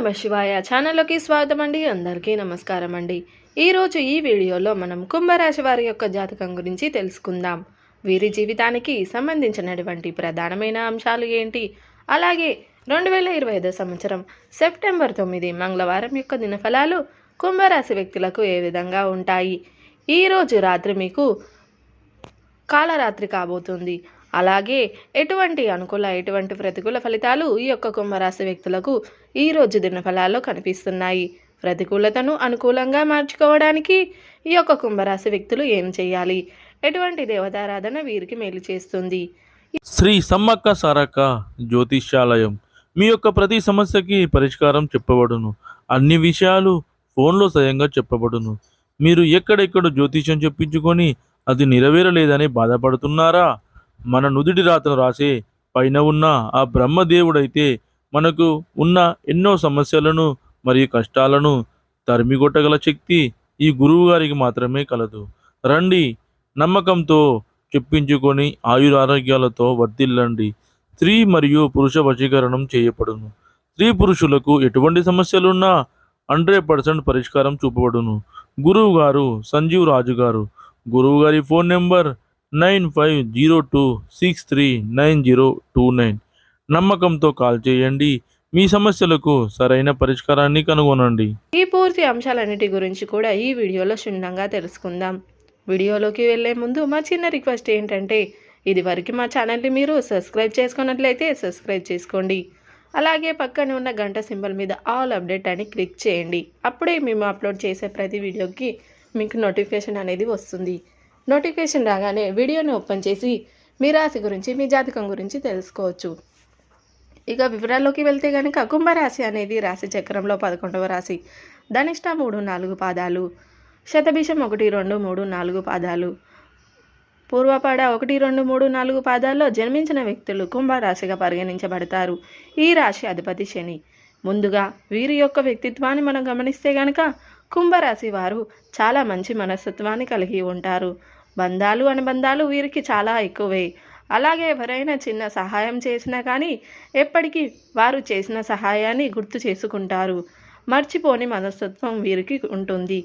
నమ శివాయ. ఛానల్లోకి స్వాగతం అండి. అందరికీ నమస్కారం అండి. ఈరోజు ఈ వీడియోలో మనం కుంభరాశి వారి యొక్క జాతకం గురించి తెలుసుకుందాం. వీరి జీవితానికి సంబంధించినటువంటి ప్రధానమైన అంశాలు ఏంటి? అలాగే రెండు వేల ఇరవై ఐదో సంవత్సరం సెప్టెంబర్ తొమ్మిది మంగళవారం యొక్క దినఫలాలు కుంభరాశి వ్యక్తులకు ఏ విధంగా ఉంటాయి? ఈరోజు రాత్రి మీకు కాలరాత్రి కాబోతుంది. అలాగే ఎటువంటి అనుకూల ఎటువంటి ప్రతికూల ఫలితాలు ఈ యొక్క కుంభరాశి వ్యక్తులకు ఈ రోజు దినఫలాల్లో కనిపిస్తున్నాయి. ప్రతికూలతను అనుకూలంగా మార్చుకోవడానికి ఈ యొక్క కుంభరాశి వ్యక్తులు ఏం చేయాలి? ఎటువంటి దేవతారాధన వీరికి మేలు చేస్తుంది? శ్రీ సమ్మక్క సారక్క జ్యోతిష్యాలయం మీ యొక్క ప్రతి సమస్యకి పరిష్కారం చెప్పబడును. అన్ని విషయాలు ఫోన్లో స్వయంగా చెప్పబడును. మీరు ఎక్కడెక్కడ జ్యోతిష్యం చెప్పించుకొని అది నెరవేరలేదని బాధపడుతున్నారా? మన నుదుటి రాతను రాసే పైన ఉన్న ఆ బ్రహ్మదేవుడైతే మనకు ఉన్న ఎన్నో సమస్యలను మరియు కష్టాలను తరిమిగొట్టగల శక్తి ఈ గురువు గారికి మాత్రమే కలదు. రండి నమ్మకంతో చెప్పించుకొని ఆయురారోగ్యాలతో వర్ధిల్లండి. స్త్రీ మరియు పురుష వశీకరణం చేయబడును. స్త్రీ పురుషులకు ఎటువంటి సమస్యలున్నా హండ్రెడ్ పర్సెంట్ పరిష్కారం చూపబడును. గురువు గారు సంజీవ్ రాజు గారు. గురువు గారి phone number nine five zero two six three nine zero two nine. నమ్మకంతో కాల్ చేయండి. మీ సమస్యలకు సరైన పరిష్కారాన్ని కనుగొనండి. ఈ పూర్తి అంశాలన్నిటి గురించి కూడా ఈ వీడియోలో క్షుణ్ణంగా తెలుసుకుందాం. వీడియోలోకి వెళ్ళే ముందు మా చిన్న రిక్వెస్ట్ ఏంటంటే ఇది వరకు మా ఛానల్ని మీరు సబ్స్క్రైబ్ చేసుకున్నట్లయితే సబ్స్క్రైబ్ చేసుకోండి. అలాగే పక్కనే ఉన్న గంట సింబల్ మీద ఆల్ అప్డేట్ అని క్లిక్ చేయండి. అప్పుడే మేము అప్లోడ్ చేసే ప్రతి వీడియోకి మీకు నోటిఫికేషన్ అనేది వస్తుంది. నోటిఫికేషన్ రాగానే వీడియోని ఓపెన్ చేసి మీ రాశి గురించి మీ జాతకం గురించి తెలుసుకోవచ్చు. ఇక వివరాల్లోకి వెళ్తే కనుక కుంభరాశి అనేది రాశి చక్రంలో పదకొండవ రాశి. ధనిష్ట మూడు నాలుగు పాదాలు. శతభిషం ఒకటి రెండు మూడు నాలుగు పాదాలు. పూర్వపాడ ఒకటి రెండు మూడు నాలుగు పాదాల్లో జన్మించిన వ్యక్తులు కుంభరాశిగా పరిగణించబడతారు. ఈ రాశి అధిపతి శని. ముందుగా వీరి యొక్క వ్యక్తిత్వాన్ని మనం గమనిస్తే గనక కుంభరాశి వారు చాలా మంచి మనస్తత్వాన్ని కలిగి ఉంటారు. బంధాలు అనుబంధాలు వీరికి చాలా ఎక్కువే. అలాగే ఎవరైనా చిన్న సహాయం చేసినా కానీ ఎప్పటికీ వారు చేసిన సహాయాన్ని గుర్తు చేసుకుంటారు. మర్చిపోని మనస్తత్వం వీరికి ఉంటుంది.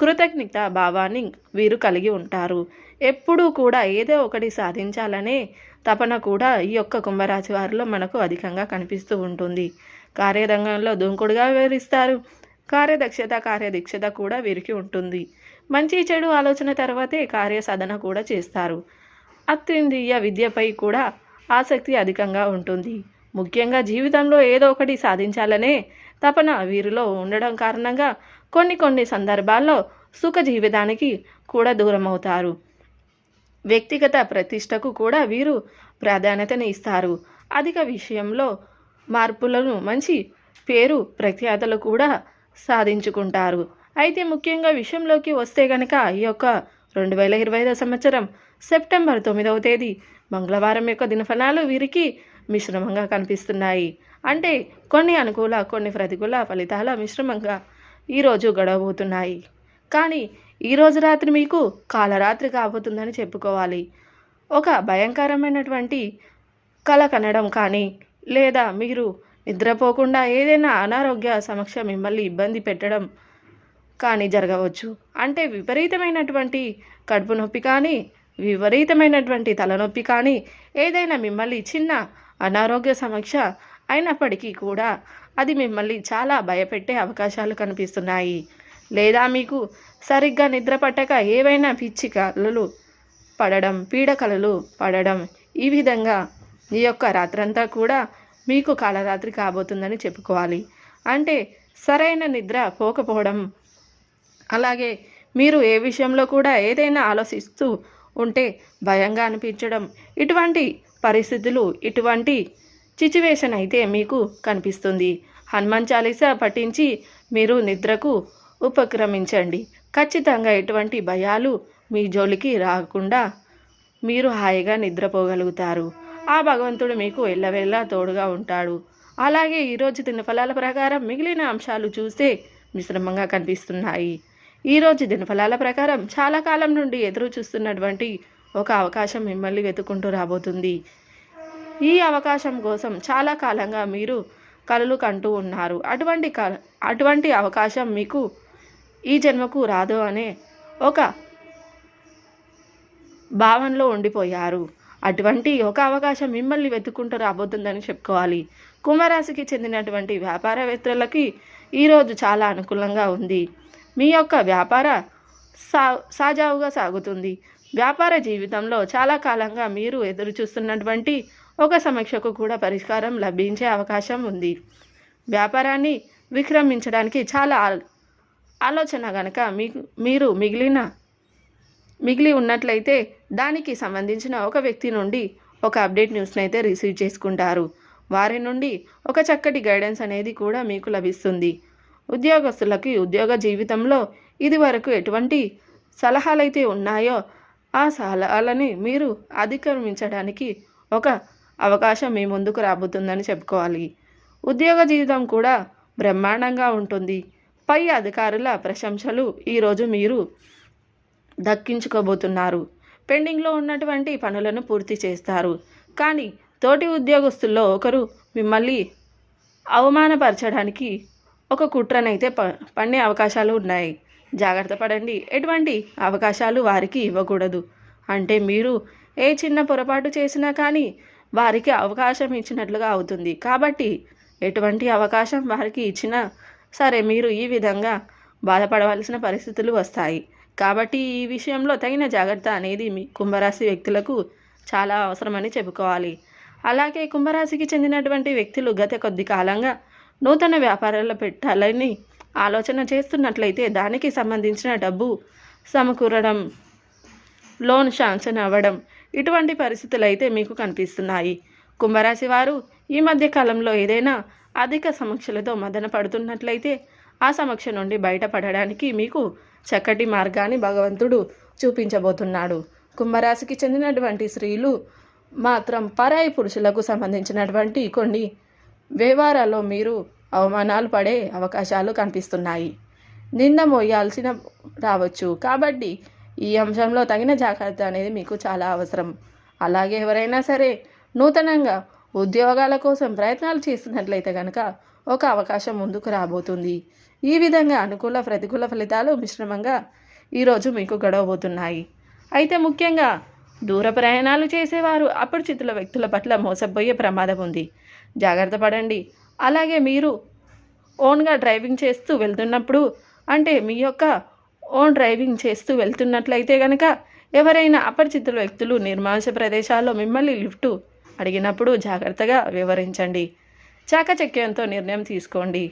కృతజ్ఞత భావాన్ని వీరు కలిగి ఉంటారు. ఎప్పుడూ కూడా ఏదో ఒకటి సాధించాలనే తపన కూడా ఈ యొక్క కుంభరాశి వారిలో మనకు అధికంగా కనిపిస్తూ ఉంటుంది. కార్యరంగంలో దూకుడుగా వివరిస్తారు. కార్యదక్షత కార్యదీక్షత కూడా వీరికి ఉంటుంది. మంచి చెడు ఆలోచన తర్వాతే కార్యసాధన కూడా చేస్తారు. అత్యంద్రియ విద్యపై కూడా ఆసక్తి అధికంగా ఉంటుంది. ముఖ్యంగా జీవితంలో ఏదో ఒకటి సాధించాలనే తపన వీరిలో ఉండడం కారణంగా కొన్ని కొన్ని సందర్భాల్లో సుఖ జీవితానికి కూడా దూరం అవుతారు వ్యక్తిగత ప్రతిష్టకు కూడా వీరు ప్రాధాన్యతని ఇస్తారు. అధిక విషయంలో మార్పులను మంచి పేరు ప్రఖ్యాతలు కూడా సాధించుకుంటారు. అయితే ముఖ్యంగా విషయంలోకి వస్తే గనక ఈ యొక్క రెండు వేల ఇరవై ఐదో సంవత్సరం సెప్టెంబర్ తొమ్మిదవ తేదీ. మంగళవారం యొక్క దినఫలాలు వీరికి మిశ్రమంగా కనిపిస్తున్నాయి. అంటే కొన్ని అనుకూల కొన్ని ప్రతికూల ఫలితాల మిశ్రమంగా ఈరోజు గడవబోతున్నాయి. కానీ ఈరోజు రాత్రి మీకు కాలరాత్రి కాబోతుందని చెప్పుకోవాలి. ఒక భయంకరమైనటువంటి కల కనడం కానీ లేదా మీరు నిద్రపోకుండా ఏదైనా అనారోగ్య సమక్ష మిమ్మల్ని ఇబ్బంది పెట్టడం కానీ జరగవచ్చు. అంటే విపరీతమైనటువంటి కడుపు నొప్పి కానీ విపరీతమైనటువంటి తలనొప్పి కానీ ఏదైనా మిమ్మల్ని చిన్న అనారోగ్య సమక్ష అయినప్పటికీ కూడా అది మిమ్మల్ని చాలా భయపెట్టే అవకాశాలు కనిపిస్తున్నాయి. లేదా మీకు సరిగ్గా నిద్ర పట్టక ఏవైనా పిచ్చి కలలు పడడం పీడకలలు పడడం ఈ విధంగా ఈ యొక్క రాత్రంతా కూడా మీకు కాలరాత్రి కాబోతుందని చెప్పుకోవాలి. అంటే సరైన నిద్ర పోకపోవడం అలాగే మీరు ఏ విషయంలో కూడా ఏదైనా ఆలోచిస్తూ ఉంటే భయంగా అనిపించడం. ఇటువంటి పరిస్థితులు ఇటువంటి సిచ్యువేషన్ అయితే మీకు కనిపిస్తుంది. హనుమాన్ చాలీసా పఠించి మీరు నిద్రకు ఉపక్రమించండి. ఖచ్చితంగా ఎటువంటి భయాలు మీ జోలికి రాకుండా మీరు హాయిగా నిద్రపోగలుగుతారు. ఆ భగవంతుడు మీకు ఎల్లవెల్లా తోడుగా ఉంటాడు. అలాగే ఈరోజు దినఫలాల ప్రకారం మిగిలిన అంశాలు చూస్తే మిశ్రమంగా కనిపిస్తున్నాయి. ఈరోజు దినఫలాల ప్రకారం చాలా కాలం నుండి ఎదురు చూస్తున్నటువంటి ఒక అవకాశం మిమ్మల్ని వెతుకుంటూ రాబోతుంది. ఈ అవకాశం కోసం చాలా కాలంగా మీరు కలలు కంటూ ఉన్నారు. అటువంటి క అటువంటి అవకాశం మీకు ఈ జన్మకు రాదు అనే ఒక భావనలో ఉండిపోయారు. అటువంటి ఒక అవకాశం మిమ్మల్ని వెతుక్కుంటూ రాబోతుందని చెప్పుకోవాలి. కుంభరాశికి చెందినటువంటి వ్యాపారవేత్తలకి ఈరోజు చాలా అనుకూలంగా ఉంది. మీ యొక్క వ్యాపార సా సాజావుగా సాగుతుంది. వ్యాపార జీవితంలో చాలా కాలంగా మీరు ఎదురు చూస్తున్నటువంటి ఒక సమీక్షకు కూడా పరిష్కారం లభించే అవకాశం ఉంది. వ్యాపారాన్ని విక్రమించడానికి చాలా ఆల్- ఆలోచన గనక మీకు మీరు మిగిలిన మిగిలి ఉన్నట్లయితే దానికి సంబంధించిన ఒక వ్యక్తి నుండి ఒక అప్డేట్ న్యూస్ని అయితే రిసీవ్ చేసుకుంటారు. వారి నుండి ఒక చక్కటి గైడెన్స్ అనేది కూడా మీకు లభిస్తుంది. ఉద్యోగస్తులకి ఉద్యోగ జీవితంలో ఇదివరకు ఎటువంటి సలహాలైతే ఉన్నాయో ఆ సలహాలని మీరు అధిగమించడానికి ఒక అవకాశం మీ ముందుకు రాబోతుందని చెప్పుకోవాలి. ఉద్యోగ జీవితం కూడా బ్రహ్మాండంగా ఉంటుంది. పై అధికారుల ప్రశంసలు ఈరోజు మీరు దక్కించుకోబోతున్నారు. పెండింగ్లో ఉన్నటువంటి పనులను పూర్తి చేస్తారు. కానీ తోటి ఉద్యోగస్తుల్లో ఒకరు మిమ్మల్ని అవమానపరచడానికి ఒక కుట్రనైతే ప పండే అవకాశాలు ఉన్నాయి. జాగ్రత్త పడండి. ఎటువంటి అవకాశాలు వారికి ఇవ్వకూడదు. అంటే మీరు ఏ చిన్న పొరపాటు చేసినా కానీ వారికి అవకాశం ఇచ్చినట్లుగా అవుతుంది. కాబట్టి ఎటువంటి అవకాశం వారికి ఇచ్చినా సరే మీరు ఈ విధంగా బాధపడవలసిన పరిస్థితులు వస్తాయి. కాబట్టి ఈ విషయంలో తగిన జాగ్రత్త అనేది మీ కుంభరాశి వ్యక్తులకు చాలా అవసరమని చెప్పుకోవాలి. అలాగే కుంభరాశికి చెందినటువంటి వ్యక్తులు గత కొద్ది కాలంగా నూతన వ్యాపారాల్లో పెట్టాలని ఆలోచన చేస్తున్నట్లయితే దానికి సంబంధించిన డబ్బు సమకూరడం లోన్ శాంక్షన్ అవ్వడం ఇటువంటి పరిస్థితులు అయితే మీకు కనిపిస్తున్నాయి. కుంభరాశి వారు ఈ మధ్య కాలంలో ఏదైనా అధిక సమస్యలతో మదన పడుతున్నట్లయితే ఆ సమస్య నుండి బయటపడడానికి మీకు చక్కటి మార్గాన్ని భగవంతుడు చూపించబోతున్నాడు. కుంభరాశికి చెందినటువంటి స్త్రీలు మాత్రం పరాయి పురుషులకు సంబంధించినటువంటి కొన్ని వ్యవహారాల్లో మీరు అవమానాలు పడే అవకాశాలు కనిపిస్తున్నాయి. నింద మోయాల్సిన రావచ్చు. కాబట్టి ఈ అంశంలో తగిన జాగ్రత్త అనేది మీకు చాలా అవసరం. అలాగే ఎవరైనా సరే నూతనంగా ఉద్యోగాల కోసం ప్రయత్నాలు చేస్తున్నట్లయితే కనుక ఒక అవకాశం ముందుకు రాబోతుంది. ఈ విధంగా అనుకూల ప్రతికూల ఫలితాలు మిశ్రమంగా ఈరోజు మీకు గడవబోతున్నాయి. అయితే ముఖ్యంగా దూర ప్రయాణాలు చేసేవారు అపరిచితుల వ్యక్తుల పట్ల మోసపోయే ప్రమాదం ఉంది. జాగ్రత్త పడండి. అలాగే మీరు ఓన్గా డ్రైవింగ్ చేస్తూ వెళ్తున్నప్పుడు అంటే మీ యొక్క ఓన్ డ్రైవింగ్ చేస్తూ వెళ్తున్నట్లయితే కనుక ఎవరైనా అపరిచితుల వ్యక్తులు నిర్మాంస ప్రదేశాల్లో మిమ్మల్ని లిఫ్ట్ అడిగినప్పుడు జాగ్రత్తగా వివరించండి. చాకచక్యంతో నిర్ణయం తీసుకోండి.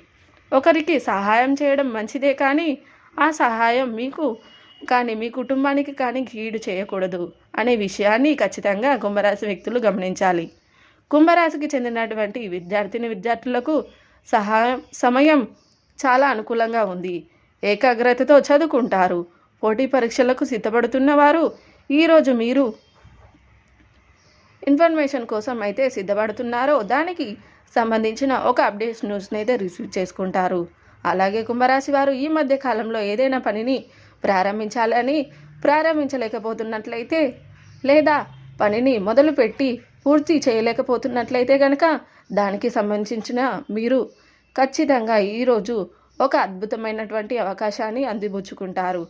ఒకరికి సహాయం చేయడం మంచిదే కానీ ఆ సహాయం మీకు కానీ మీ కుటుంబానికి కానీ కీడు చేయకూడదు అనే విషయాన్ని ఖచ్చితంగా కుంభరాశి వ్యక్తులు గమనించాలి. కుంభరాశికి చెందినటువంటి విద్యార్థిని విద్యార్థులకు సహాయం సమయం చాలా అనుకూలంగా ఉంది. ఏకాగ్రతతో చదువుకుంటారు. పోటీ పరీక్షలకు సిద్ధపడుతున్న వారు ఈరోజు మీరు ఇన్ఫర్మేషన్ కోసం అయితే సిద్ధపడుతున్నారో దానికి సంబంధించిన ఒక అప్డేట్ న్యూస్ని అయితే రిసీవ్ చేసుకుంటారు. అలాగే కుంభరాశి వారు ఈ మధ్య కాలంలో ఏదైనా పనిని ప్రారంభించాలని ప్రారంభించలేకపోతున్నట్లయితే లేదా పనిని మొదలుపెట్టి పూర్తి చేయలేకపోతున్నట్లయితే కనుక దానికి సంబంధించిన మీరు ఖచ్చితంగా ఈరోజు ఒక అద్భుతమైనటువంటి అవకాశాన్ని అందిపుచ్చుకుంటారు.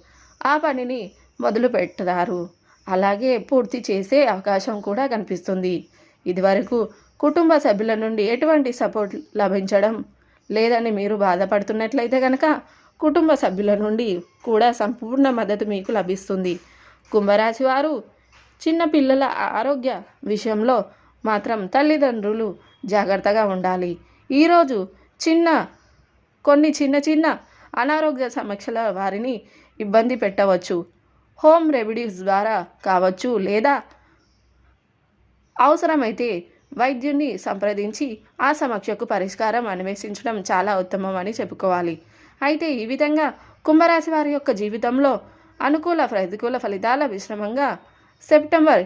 ఆ పనిని మొదలు పెడతారు. అలాగే పూర్తి చేసే అవకాశం కూడా కనిపిస్తుంది. ఇదివరకు కుటుంబ సభ్యుల నుండి ఎటువంటి సపోర్ట్ లభించడం లేదని మీరు బాధపడుతున్నట్లయితే కనుక కుటుంబ సభ్యుల నుండి కూడా సంపూర్ణ మద్దతు మీకు లభిస్తుంది. కుంభరాశి వారు చిన్న పిల్లల ఆరోగ్య విషయంలో మాత్రం తల్లిదండ్రులు జాగ్రత్తగా ఉండాలి. ఈరోజు చిన్న కొన్ని చిన్న చిన్న అనారోగ్య సమస్యల వారిని ఇబ్బంది పెట్టవచ్చు. హోమ్ రెమెడీస్ ద్వారా కావచ్చు లేదా అవసరమైతే వైద్యుని సంప్రదించి ఆ సమస్యకు పరిష్కారం అన్వేషించడం చాలా ఉత్తమం అని చెప్పుకోవాలి. అయితే ఈ విధంగా కుంభరాశి వారి యొక్క జీవితంలో అనుకూల ప్రతికూల ఫలితాల మిశ్రమంగా సెప్టెంబర్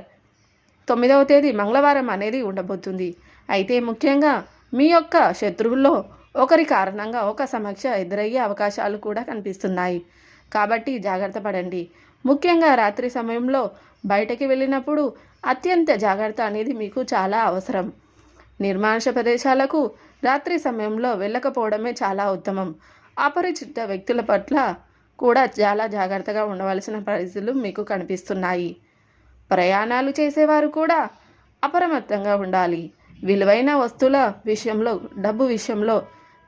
తొమ్మిదవ తేదీ మంగళవారం అనేది ఉండబోతుంది. అయితే ముఖ్యంగా మీ యొక్క శత్రువుల్లో ఒకరి కారణంగా ఒక సమక్ష ఎదురయ్యే అవకాశాలు కూడా కనిపిస్తున్నాయి. కాబట్టి జాగ్రత్త పడండి. ముఖ్యంగా రాత్రి సమయంలో బయటకి వెళ్ళినప్పుడు అత్యంత జాగ్రత్త అనేది మీకు చాలా అవసరం. నిర్మానుష ప్రదేశాలకు రాత్రి సమయంలో వెళ్ళకపోవడమే చాలా ఉత్తమం. అపరిచిత వ్యక్తుల పట్ల కూడా చాలా జాగ్రత్తగా ఉండవలసిన పరిస్థితులు మీకు కనిపిస్తున్నాయి. ప్రయాణాలు చేసేవారు కూడా అప్రమత్తంగా ఉండాలి. విలువైన వస్తువుల విషయంలో డబ్బు విషయంలో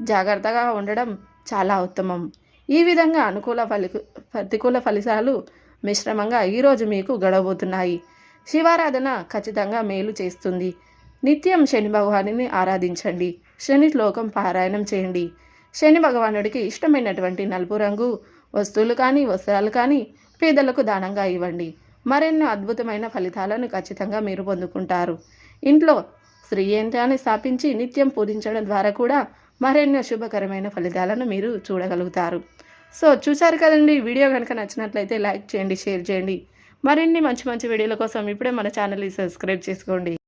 జాగ్రత్తగా ఉండడం చాలా ఉత్తమం. ఈ విధంగా అనుకూల ఫలి ప్రతికూల ఫలితాలు మిశ్రమంగా ఈరోజు మీకు గడవబోతున్నాయి. శివారాధన ఖచ్చితంగా మేలు చేస్తుంది. నిత్యం శని భగవానిని ఆరాధించండి. శని శ్లోకం పారాయణం చేయండి. శని భగవానుడికి ఇష్టమైనటువంటి నలుపు రంగు వస్తువులు కానీ వస్త్రాలు కానీ పేదలకు దానంగా ఇవ్వండి. మరెన్నో అద్భుతమైన ఫలితాలను ఖచ్చితంగా మీరు పొందుకుంటారు. ఇంట్లో స్త్రీ యంత్రాన్ని స్థాపించి నిత్యం పూజించడం ద్వారా కూడా మరెన్నో శుభకరమైన ఫలితాలను మీరు చూడగలుగుతారు. సో చూసారు కదండి వీడియో కనుక నచ్చినట్లయితే లైక్ చేయండి షేర్ చేయండి. మరిన్ని మంచి మంచి వీడియోల కోసం ఇప్పుడే మన ఛానల్ని సబ్స్క్రైబ్ చేసుకోండి.